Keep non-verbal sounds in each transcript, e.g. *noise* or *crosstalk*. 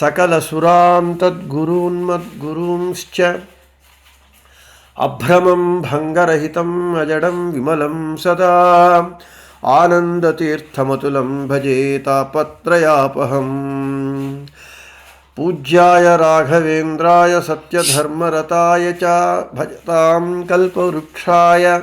सकलसुरान् तद्गुरून्मद्गुरूंश्च अभ्रमं भङ्गरहितम् अजडं विमलं सदा। आनन्दतीर्थमतुलं भजे पूज्याय राघवेन्द्राय सत्यधर्मरताय च भजतां कल्पवृक्षाय।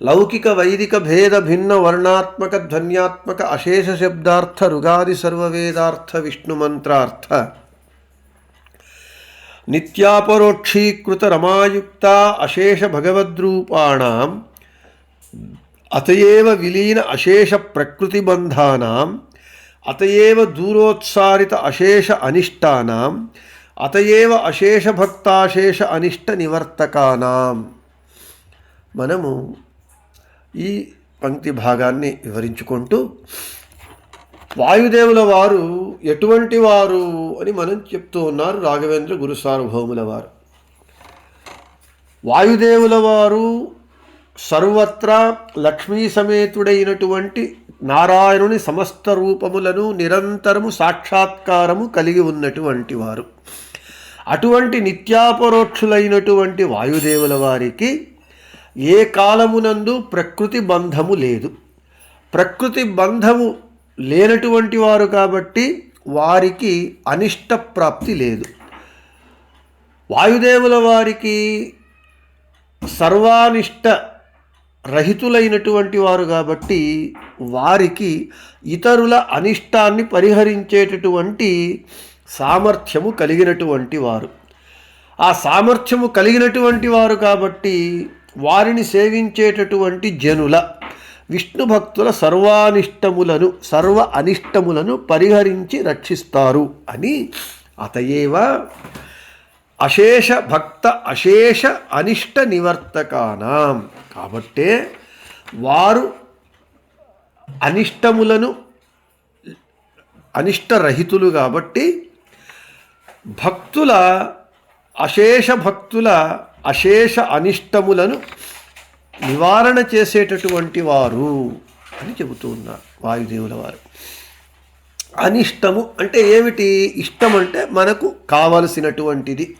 లౌకిక వైదిక భేద భిన్న వర్ణాత్మక ధ్వన్యాత్మక అశేష శబ్దార్థ రుగాది సర్వవేదార్థ విష్ణు మంత్రార్థ నిత్యాపరోక్షీకృత రమాయుక్త అశేష భగవద్రూపాణం అతయేవ విలీన అశేష ప్రకృతిబంధానాం అతయేవ దూరోత్సారిత అశేష అనిష్టానాం అతయేవ అశేష భక్తాశేష అనిష్ట నివర్తకానాం మనము ఈ పంక్తి భాగాన్ని వివరించుకుంటూ వాయుదేవుల వారు ఎటువంటి వారు అని మనం చెప్తూ ఉన్నారు రాఘవేంద్ర గురు సార్వభౌముల వారు. వాయుదేవుల వారు సర్వత్రా లక్ష్మీ సమేతుడైనటువంటి నారాయణుని సమస్త రూపములను నిరంతరము సాక్షాత్కారము కలిగి ఉన్నటువంటి వారు. అటువంటి నిత్యాపరోక్షులైనటువంటి వాయుదేవుల వారికి ఏ కాలమునందు ప్రకృతి బంధము లేదు. ప్రకృతి బంధము లేనటువంటి వారు కాబట్టి వారికి అనిష్ట ప్రాప్తి లేదు. వాయుదేవుల వారికి సర్వానిష్ట రహితులైనటువంటి వారు కాబట్టి వారికి ఇతరుల అనిష్టాన్ని పరిహరించేటటువంటి సామర్థ్యము కలిగినటువంటి వారు. ఆ సామర్థ్యము కలిగినటువంటి వారు కాబట్టి వారిని సేవించేటటువంటి జనుల విష్ణు భక్తుల సర్వానిష్టములను సర్వ అనిష్టములను పరిహరించి రక్షిస్తారు అని అతయేవ అశేష భక్త అశేష అనిష్ట నివర్తకానాం. కాబట్టే వారు అనిష్టములను అనిష్టరహితులు కాబట్టి భక్తుల అశేష భక్తుల అశేష అనిష్టములను నివారణ చేసేటటువంటి వారు అని చెబుతూ ఉన్నారు వాయుదేవుల వారు. అనిష్టము అంటే ఏమిటి? ఇష్టం అంటే మనకు కావలసినటువంటిది.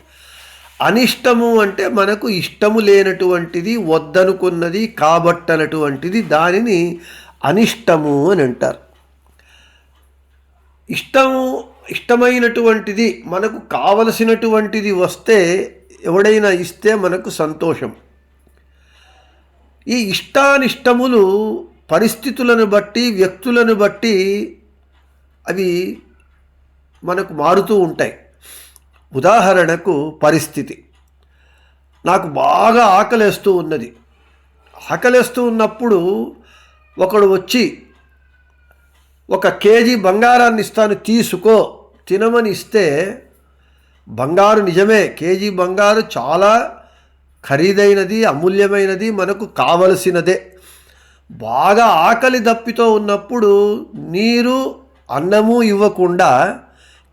అనిష్టము అంటే మనకు ఇష్టము లేనటువంటిది వద్దనుకున్నది కాబట్టనటువంటిది దానిని అనిష్టము అని అంటారు. ఇష్టము ఇష్టమైనటువంటిది మనకు కావలసినటువంటిది వస్తే ఎవడైనా ఇస్తే మనకు సంతోషం. ఈ ఇష్టానిష్టములు పరిస్థితులను బట్టి వ్యక్తులను బట్టి అవి మనకు మారుతూ ఉంటాయి. ఉదాహరణకు పరిస్థితి. నాకు బాగా ఆకలేస్తూ ఉన్నది. ఆకలేస్తూ ఉన్నప్పుడు ఒకడు వచ్చి ఒక కేజీ బంగారాన్ని ఇస్తాను తీసుకో తినమని ఇస్తే బంగారు నిజమే. కేజీ బంగారు చాలా ఖరీదైనది అమూల్యమైనది మనకు కావలసినదే. బాగా ఆకలి దప్పితో ఉన్నప్పుడు నీరు అన్నము ఇవ్వకుండా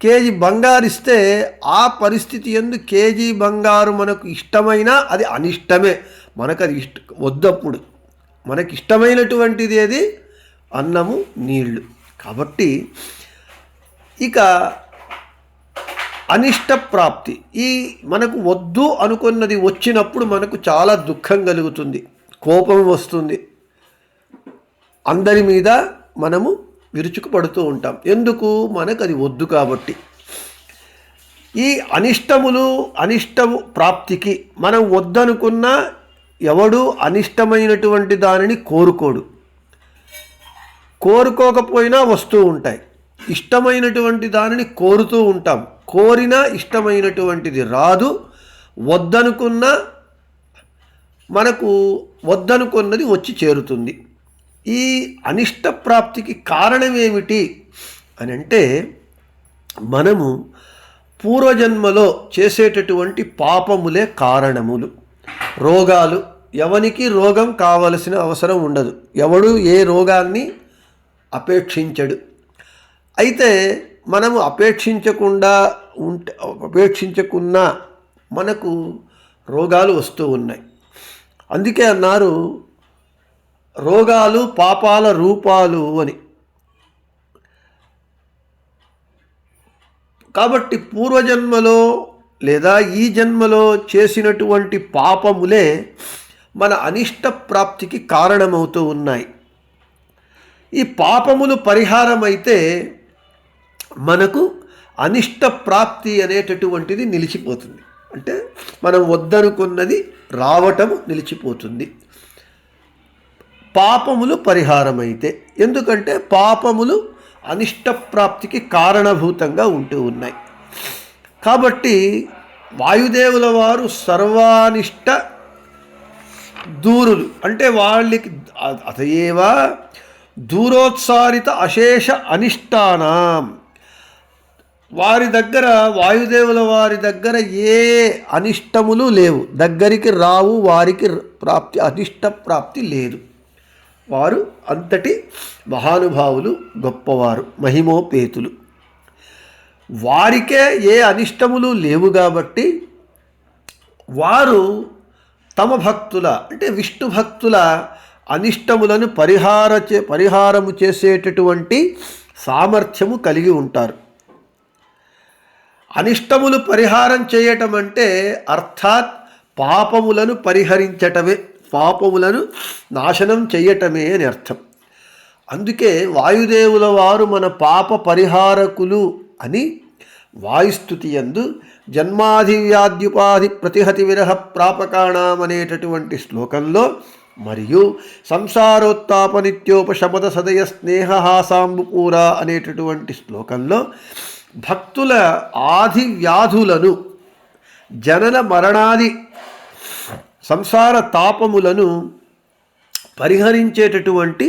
కేజీ బంగారు ఇస్తే ఆ పరిస్థితి ఎందు కేజీ బంగారు మనకు ఇష్టమైనా అది అనిష్టమే. మనకు అది ఇష్ట వద్దప్పుడు. మనకి ఇష్టమైనటువంటిది ఏది? అన్నము నీళ్ళు కాబట్టి ఇక అనిష్ట ప్రాప్తి. ఈ మనకు వద్దు అనుకున్నది వచ్చినప్పుడు మనకు చాలా దుఃఖం కలుగుతుంది కోపం వస్తుంది. అందరి మీద మనము విరుచుకుపడుతూ ఉంటాం. ఎందుకు? మనకు అది వద్దు కాబట్టి. ఈ అనిష్టములు అనిష్టము ప్రాప్తికి మనం వద్దనుకున్న ఎవడు అనిష్టమైనటువంటి దానిని కోరుకోడు. కోరుకోకపోయినా వస్తూ ఉంటాయి. ఇష్టమైనటువంటి దానిని కోరుతూ ఉంటాం. కోరినా ఇష్టమైనటువంటిది రాదు. వద్దనుకున్న మనకు వద్దనుకున్నది వచ్చి చేరుతుంది. ఈ అనిష్ట ప్రాప్తికి కారణం ఏమిటి అని అంటే మనము పూర్వజన్మలో చేసేటటువంటి పాపములే కారణములు. రోగాలు ఎవనికి రోగం కావలసిన అవసరం ఉండదు. ఎవడు ఏ రోగాన్ని అపేక్షించడు. అయితే మనము అపేక్షించకుండా ఉంటే అపేక్షించకున్నా మనకు రోగాలు వస్తూ ఉన్నాయి. అందుకే అన్నారు రోగాలు పాపాల రూపాలు అని. కాబట్టి పూర్వజన్మలో లేదా ఈ జన్మలో చేసినటువంటి పాపములే మన అనిష్ట ప్రాప్తికి కారణమవుతూ ఉన్నాయి. ఈ పాపములు పరిహారం అయితే మనకు అనిష్ట ప్రాప్తి అనేటటువంటిది నిలిచిపోతుంది. అంటే మనం వద్దనుకున్నది రావటం నిలిచిపోతుంది. పాపములు పరిహారమైతే ఎందుకంటే పాపములు అనిష్ట ప్రాప్తికి కారణభూతంగా ఉంటూ ఉన్నాయి. కాబట్టి వాయుదేవుల వారు సర్వానిష్ట దూరులు. అంటే వాళ్ళకి అతయేవా దూరోత్సారిత అశేష అనిష్టానం. వారి దగ్గర వాయుదేవుల వారి దగ్గర ఏ అనిష్టములు లేవు. దగ్గరికి రావు వారికి ప్రాప్తి అనిష్ట ప్రాప్తి లేదు. వారు అంతటి మహానుభావులు గొప్పవారు మహిమోపేతులు. వారికే ఏ అనిష్టములు లేవు కాబట్టి వారు తమ భక్తుల అంటే విష్ణు భక్తుల అనిష్టములను పరిహార చే పరిహారము చేసేటటువంటి సామర్థ్యము కలిగి ఉంటారు. అనిష్టములు పరిహారం చేయటం అంటే అర్థాత్ పాపములను పరిహరించటమే పాపములను నాశనం చేయటమే అని అర్థం. అందుకే వాయుదేవుల వారు మన పాప పరిహారకులు అని వాయుస్థుతి జన్మాధి వ్యాధ్యుపాధి ప్రతిహతి విరహ ప్రాపకాణం అనేటటువంటి శ్లోకంలో మరియు సంసారోత్తాప నిత్యోపశమద సదయ స్నేహహాసాంబుపూర అనేటటువంటి శ్లోకంలో భక్తుల ఆది వ్యాధులను జనన మరణాది సంసార తాపములను పరిహరించేటటువంటి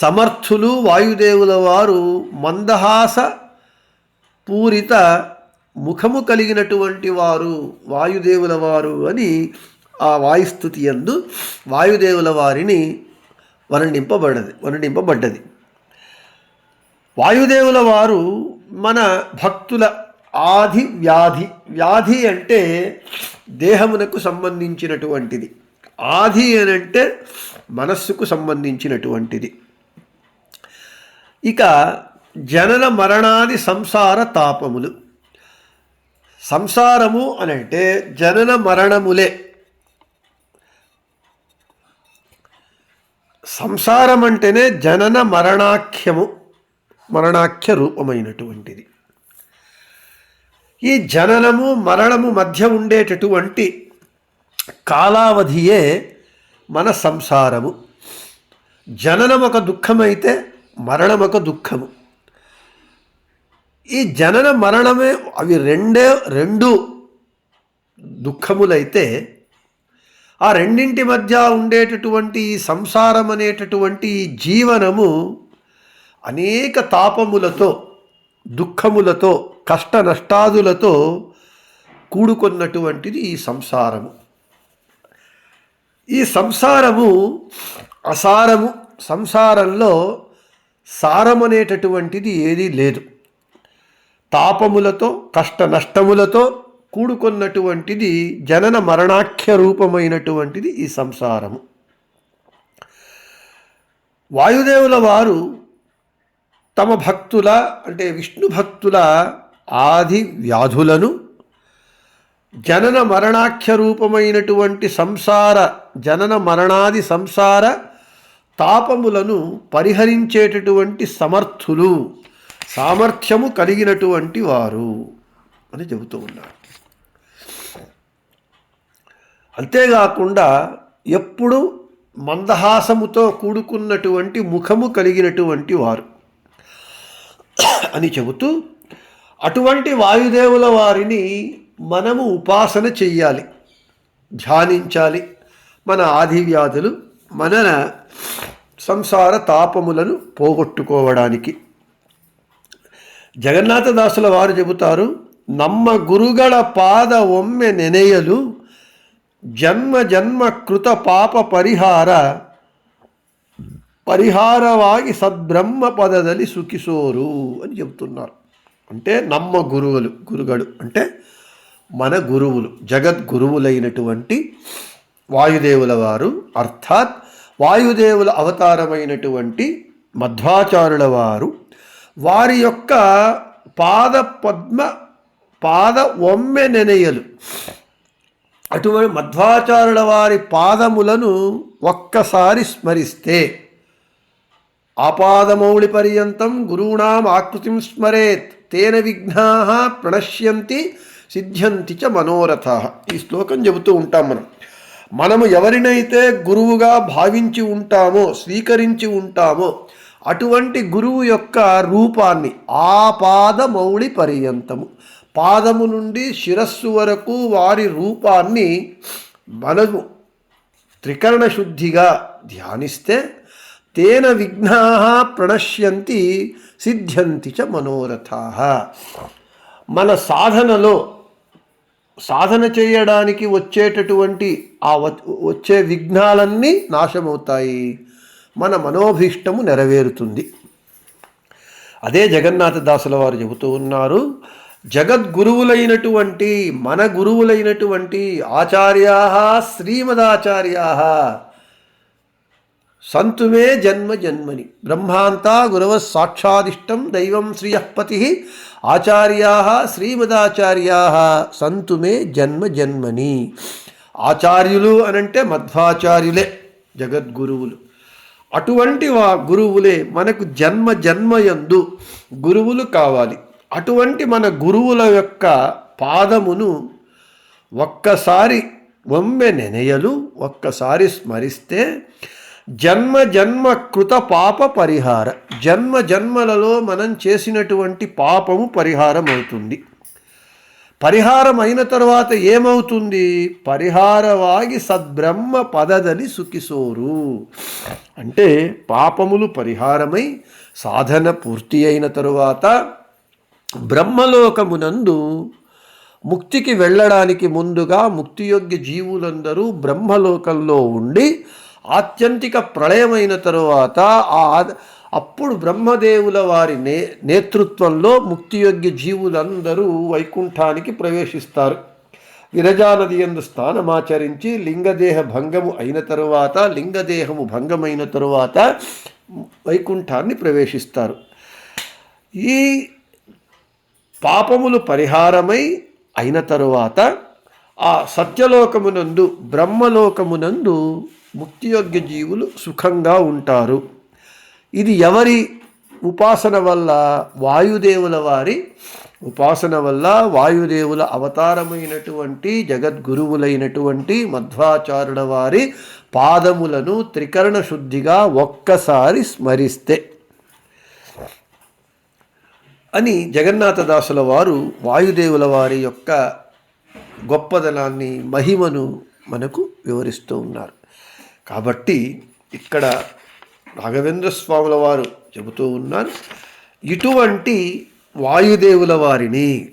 సమర్థులు వాయుదేవుల వారు మందహాస పూరిత ముఖము కలిగినటువంటి వారు వాయుదేవుల వారు అని ఆ వాయుస్థుతి ఎందు వాయుదేవుల వారిని వర్ణింపబడది వర్ణింపబడ్డది. వాయుదేవుల వారు మన భక్తుల ఆది వ్యాధి వ్యాధి అంటే దేహమునకు సంబంధించినటువంటిది. ఆది అని అంటే మనస్సుకు సంబంధించినటువంటిది. ఇక జనన మరణాది సంసార తాపములు. సంసారము అని అంటే జనన మరణములే. సంసారం అంటేనే జనన మరణాఖ్యము. మరణాఖ్య రూపమైనటువంటిది. ఈ జననము మరణము మధ్య ఉండేటటువంటి కాలావధియే మన సంసారము. జననం ఒక దుఃఖమైతే మరణం ఒక దుఃఖము. ఈ జనన మరణమే అవి రెండే రెండు దుఃఖములైతే ఆ రెండింటి మధ్య ఉండేటటువంటి ఈ సంసారం అనేటటువంటి ఈ జీవనము అనేక తాపములతో దుఃఖములతో కష్ట నష్టాదులతో కూడుకున్నటువంటిది ఈ సంసారము. ఈ సంసారము అసారము. సంసారంలో సారమనేటటువంటిది ఏదీ లేదు. తాపములతో కష్ట నష్టములతో కూడుకున్నటువంటిది జనన మరణాఖ్య రూపమైనటువంటిది ఈ సంసారము. వాయుదేవుల వారు తమ భక్తుల అంటే విష్ణు భక్తుల ఆది వ్యాధులను జనన మరణాఖ్య రూపమైనటువంటి సంసార జనన మరణాది సంసార తాపములను పరిహరించేటటువంటి సమర్థులు సామర్థ్యము కలిగినటువంటి వారు అని చెబుతూ ఉన్నారు. అంతేకాకుండా ఎప్పుడు మందహాసముతో కూడుకున్నటువంటి ముఖము కలిగినటువంటి వారు. *coughs* అని చెబుతూ అటువంటి వాయుదేవుల వారిని మనము ఉపాసన చెయ్యాలి ధ్యానించాలి. మన ఆది వ్యాధులు మన సంసార తాపములను పోగొట్టుకోవడానికి. జగన్నాథదాసుల వారు చెబుతారు నమ్మ గురుగడ పాద ఒమ్మె నెనయలు జన్మ జన్మ కృత పాప పరిహార పరిహారవాగి సద్బ్రహ్మ పదదలి సుఖిసోరు అని చెప్తున్నారు. అంటే నమ్మ గురువులు గురుగడు అంటే మన గురువులు జగద్గురువులైనటువంటి వాయుదేవుల వారు అర్థాత్ వాయుదేవుల అవతారమైనటువంటి మధ్వాచారుల వారు వారి యొక్క పాద పద్మ పాద ఒమ్మె నెనయలు అటువంటి మధ్వాచారుల వారి పాదములను ఒక్కసారి స్మరిస్తే ఆపాదమౌళి పర్యంతం గురూణాం ఆకృతిం స్మరేత్ తేన విఘ్నా ప్రణశ్యంతి సిద్ధ్యంతి చ మనోరథ. ఈ శ్లోకం చెబుతూ ఉంటాం మనం. మనము ఎవరినైతే గురువుగా భావించి ఉంటామో స్వీకరించి ఉంటామో అటువంటి గురువు యొక్క రూపాన్ని ఆపాదమౌళి పర్యంతము పాదము నుండి శిరస్సు వరకు వారి రూపాన్ని మనము త్రికరణ శుద్ధిగా ధ్యానిస్తే తేన విఘ్నా ప్రణశ్యంతి సిద్ధ్యంతి చ మనోరథా. మన సాధనలో సాధన చేయడానికి వచ్చేటటువంటి ఆ వచ్చే విఘ్నాలన్నీ నాశమవుతాయి. మన మనోభీష్టము నెరవేరుతుంది. అదే జగన్నాథదాసుల వారు చెబుతూ ఉన్నారు జగద్గురువులైనటువంటి మన గురువులైనటువంటి ఆచార్యా శ్రీమదాచార్యా సంతుమే జన్మ జన్మని. బ్రహ్మాంతా గురవ సాక్షాదిష్టం దైవం శ్రియపతి. ఆచార్యా శ్రీమదాచార్యా సంతుమే జన్మ జన్మని. ఆచార్యులు అనంటే మధ్వాచార్యులే జగద్గురువులు. అటువంటి వా గురువులే మనకు జన్మ జన్మయందు గురువులు కావాలి. అటువంటి మన గురువుల యొక్క పాదమును ఒక్కసారి ఒమ్మె నెనయలు ఒక్కసారి స్మరిస్తే జన్మ జన్మ కృత పాప పరిహార. జన్మ జన్మలలో మనం చేసినటువంటి పాపము పరిహారం అవుతుంది పరిహారం అయిన తర్వాత ఏమవుతుంది? పరిహారವಾಗಿ సద్బ్రహ్మ పదదని సుఖిసోరు. అంటే పాపములు పరిహారమై సాధన పూర్తి అయిన తరువాత బ్రహ్మలోకమునందు ముక్తికి వెళ్ళడానికి ముందుగా ముక్తియోగ్య జీవులందరూ బ్రహ్మలోకంలో ఉండి ఆత్యంతిక ప్రళయమైన తరువాత ఆ అప్పుడు బ్రహ్మదేవుల వారి నే నేతృత్వంలో ముక్తియోగ్య జీవులందరూ వైకుంఠానికి ప్రవేశిస్తారు. విరజానది ఎందు స్థానమాచరించి లింగదేహ భంగము అయిన తరువాత లింగదేహము భంగమైన తరువాత వైకుంఠాన్ని ప్రవేశిస్తారు. ఈ పాపములు పరిహారమై అయిన తరువాత ఆ సత్యలోకమునందు బ్రహ్మలోకమునందు ముక్తియోగ్య జీవులు సుఖంగా ఉంటారు. ఇది ఎవరి ఉపాసన వల్ల? వాయుదేవుల వారి ఉపాసన వల్ల. వాయుదేవుల అవతారమైనటువంటి జగద్గురువులైనటువంటి మధ్వాచారుల వారి పాదములను త్రికరణ శుద్ధిగా ఒక్కసారి స్మరిస్తే. అని జగన్నాథదాసుల వారు వాయుదేవుల వారి యొక్క గొప్పదనాన్ని మహిమను మనకు వివరిస్తూ ఉన్నారు. కాబట్టి ఇక్కడ రాఘవేంద్ర స్వాముల వారు చెబుతూ ఉన్నారు ఇటువంటి వాయుదేవుల వారిని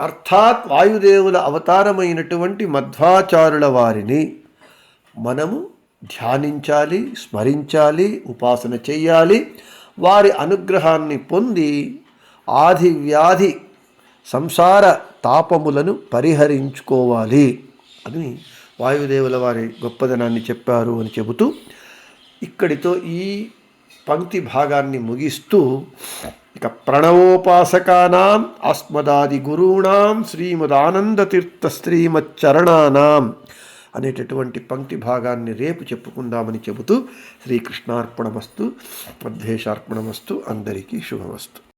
అర్థాత్ వాయుదేవుల అవతారమైనటువంటి మధ్వాచారుల వారిని మనము ధ్యానించాలి స్మరించాలి ఉపాసన చెయ్యాలి. వారి అనుగ్రహాన్ని పొంది ఆది వ్యాధి సంసార తాపములను పరిహరించుకోవాలి అని వాయుదేవుల వారి గొప్పదనాన్ని చెప్పారు అని చెబుతూ ఇక్కడితో ఈ పంక్తి భాగాన్ని ముగిస్తూ ఇక ప్రణవోపాసకానాం అస్మదాది గురూణాం శ్రీమదానందతీర్థ శ్రీమచ్చరణానాం అనేటటువంటి పంక్తి భాగాన్ని రేపు చెప్పుకుందామని చెబుతూ శ్రీకృష్ణార్పణమస్తు మధ్వేషార్పణమస్తు అందరికీ శుభమస్తు.